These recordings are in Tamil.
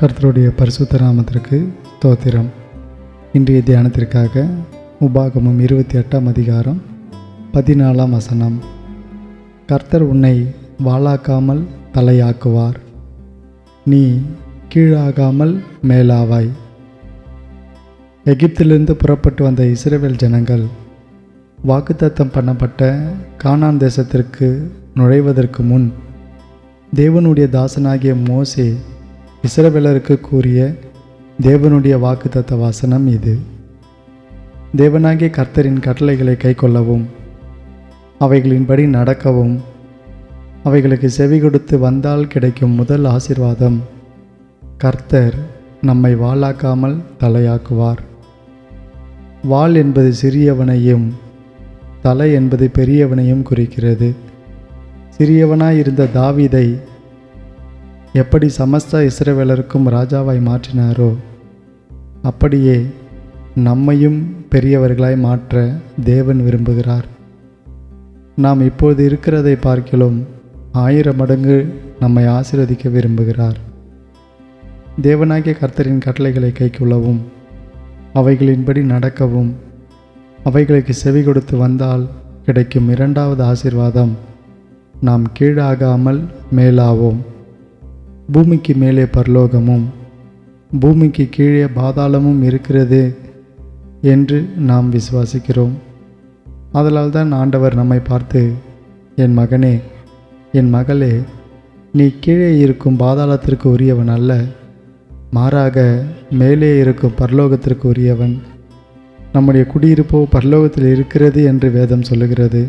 கர்த்தருடைய பரிசுத்த நாமத்திற்கு தோத்திரம் இன்றைய தியானத்திற்காக உபாகமும் இருபத்தி எட்டாம் அதிகாரம் பதினாலாம் வசனம். கர்த்தர் உன்னை வாளாக்காமல் தலையாக்குவார். நீ கீழாகாமல் மேலாவாய். எகிப்திலிருந்து புறப்பட்டு வந்த இஸ்ரேவேல் ஜனங்கள் வாக்குத்தத்தம் பண்ணப்பட்ட கானான் தேசத்திற்கு நுழைவதற்கு முன் தேவனுடைய தாசனாகிய மோசே இசரவேலருக்கு கூறிய தேவனுடைய வாக்குத்தத்த வசனம் இது. தேவனாகிய கர்த்தரின் கட்டளைகளை கைக்கொள்ளவும் அவைகளின்படி நடக்கவும் அவைகளுக்கு செவி கொடுத்து வந்தால் கிடைக்கும் முதல் ஆசிர்வாதம் கர்த்தர் நம்மை வாளாக்காமல் தலையாக்குவார். வாள் என்பது சிறியவனையும் தலை என்பது பெரியவனையும் குறிக்கிறது. சிறியவனாயிருந்த தாவிதை எப்படி சமஸ்த இஸ்ரவேலருக்கும் ராஜாவாய் மாற்றினாரோ அப்படியே நம்மையும் பெரியவர்களாய் மாற்ற தேவன் விரும்புகிறார். நாம் இப்போது இருக்கிறதை பார்க்கிலும் ஆயிரம் மடங்கு நம்மை ஆசீர்வதிக்க விரும்புகிறார். தேவனாகிய கர்த்தரின் கட்டளைகளை கைக்கொள்ளவும் அவைகளின்படி நடக்கவும் அவைகளுக்கு செவி கொடுத்து வந்தால் கிடைக்கும் இரண்டாவது ஆசீர்வாதம் நாம் கீழாகாமல் மேலாவோம். பூமிக்கு மேலே பரலோகமும் பூமிக்கு கீழே பாதாளமும் இருக்கிறது என்று நாம் விசுவாசிக்கிறோம். அதனால் தான் ஆண்டவர் நம்மை பார்த்து என் மகனே என் மகளே நீ கீழே இருக்கும் பாதாளத்திற்கு உரியவன் அல்ல. மாறாக மேலே இருக்கும் பரலோகத்திற்கு உரியவன். நம்முடைய குடியிருப்போ பரலோகத்தில் இருக்கிறது என்று வேதம் சொல்லுகிறது.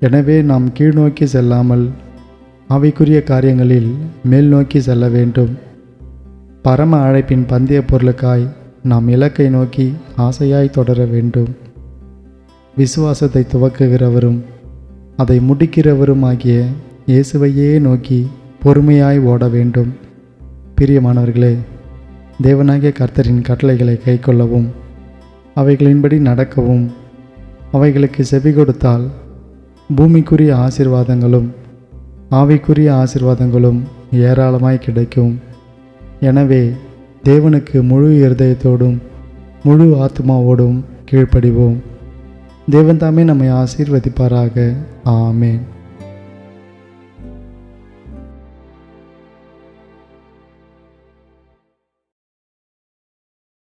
எனவே நாம் கீழ்நோக்கி செல்லாமல் அவைக்குரிய காரியங்களில் மேல் நோக்கி செல்ல வேண்டும். பரம அழைப்பின் பந்தய பொருளுக்காய் நாம் இலக்கை நோக்கி ஆசையாய் தொடர வேண்டும். விசுவாசத்தை துவக்குகிறவரும் அதை முடிக்கிறவருமாகிய இயேசுவையே நோக்கி பொறுமையாய் ஓட வேண்டும். பிரியமானவர்களே தேவனாகிய கர்த்தரின் கட்டளைகளை கைக்கொள்ளவும் அவைகளின்படி நடக்கவும் அவைகளுக்கு செவி கொடுத்தால் பூமிக்குரிய ஆசிர்வாதங்களும் ஆவிக்குரிய ஆசிர்வாதங்களும் ஏராளமாய் கிடைக்கும். எனவே தேவனுக்கு முழு இருதயத்தோடும் முழு ஆத்மாவோடும் கீழ்ப்படிவோம். தேவன் தாமே நம்மை ஆசீர்வதிப்பாராக. ஆமேன்.